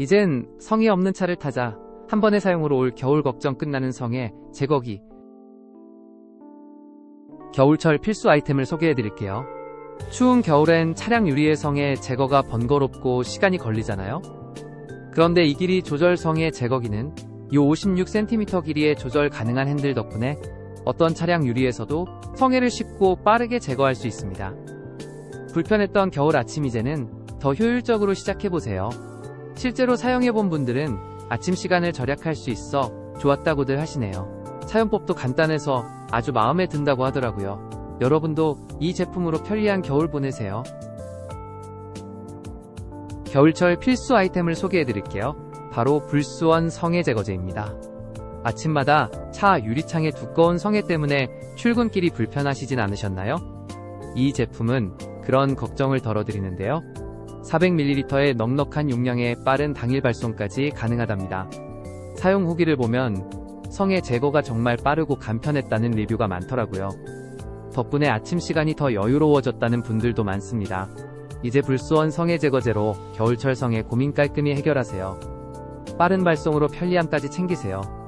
이젠 성이 없는 차를 타자 한 번의 사용으로 올 겨울 걱정 끝나는 성의 제거기 겨울철 필수 아이템을 소개해 드릴게요. 추운 겨울엔 차량 유리의 성의 제거가 번거롭고 시간이 걸리잖아요. 그런데 이 길이 조절 성의 제거기는 이 56cm 길이의 조절 가능한 핸들 덕분에 어떤 차량 유리에서도 성해를 쉽고 빠르게 제거할 수 있습니다. 불편했던 겨울 아침 이제는 더 효율적으로 시작해보세요. 실제로 사용해본 분들은 아침 시간을 절약할 수 있어 좋았다고들 하시네요. 사용법도 간단해서 아주 마음에 든다고 하더라고요. 여러분도 이 제품으로 편리한 겨울 보내세요. 겨울철 필수 아이템을 소개해 드릴게요. 바로 불수원 성해 제거제입니다. 아침마다 차 유리창의 두꺼운 성해 때문에 출근길이 불편하시진 않으셨나요? 이 제품은 그런 걱정을 덜어드리는데요. 400ml의 넉넉한 용량에 빠른 당일 발송까지 가능하답니다. 사용 후기를 보면 성의 제거가 정말 빠르고 간편했다는 리뷰가 많더라고요. 덕분에 아침 시간이 더 여유로워졌다는 분들도 많습니다. 이제 불수원 성해 제거제로 겨울철 성해 고민 깔끔히 해결하세요. 빠른 발송으로 편리함까지 챙기세요.